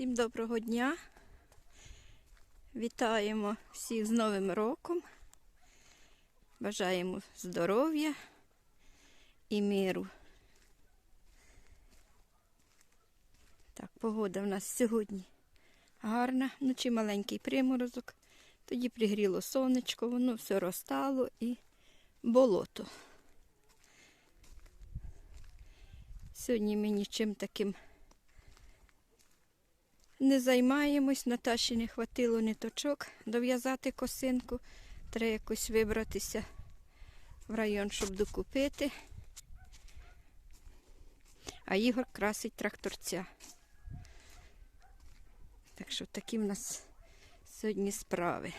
Всім доброго дня. Вітаємо всіх з Новим роком. Бажаємо здоров'я і миру. Так, погода в нас сьогодні гарна. Вночі маленький приморозок. Тоді пригріло сонечко, воно все розтало і болото. Сьогодні ми нічим таким не займаємось. Наташі не хватило ниточок дов'язати косинку. Треба якось вибратися в район, щоб докупити. А Ігор красить тракторця. Так що такі в нас сьогодні справи.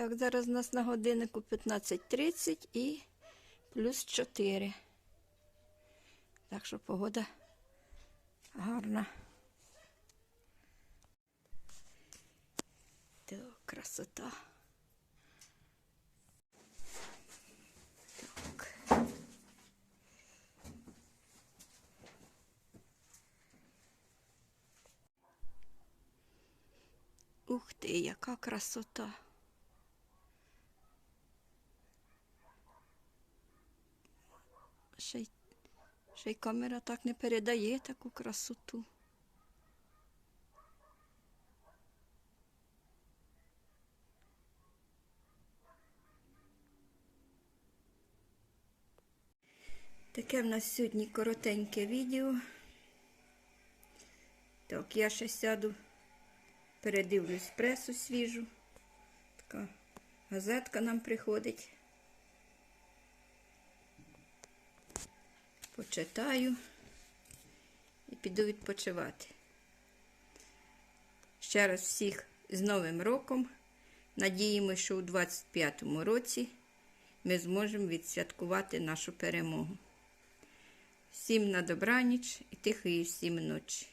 Так, зараз у нас на годиннику 15.30 і плюс 4. Так що погода гарна. Так, красота. Ух ти, яка красота. Ще й, ще й камера так не передає таку красоту. Таке в нас сьогодні коротеньке відео. Так, я ще сяду, передивлюсь пресу свіжу. Така газетка нам приходить. Почитаю і піду відпочивати. Ще раз всіх з Новим роком. Надіємося, що у 25-му році ми зможемо відсвяткувати нашу перемогу. Всім на добраніч і тихої всім ночі.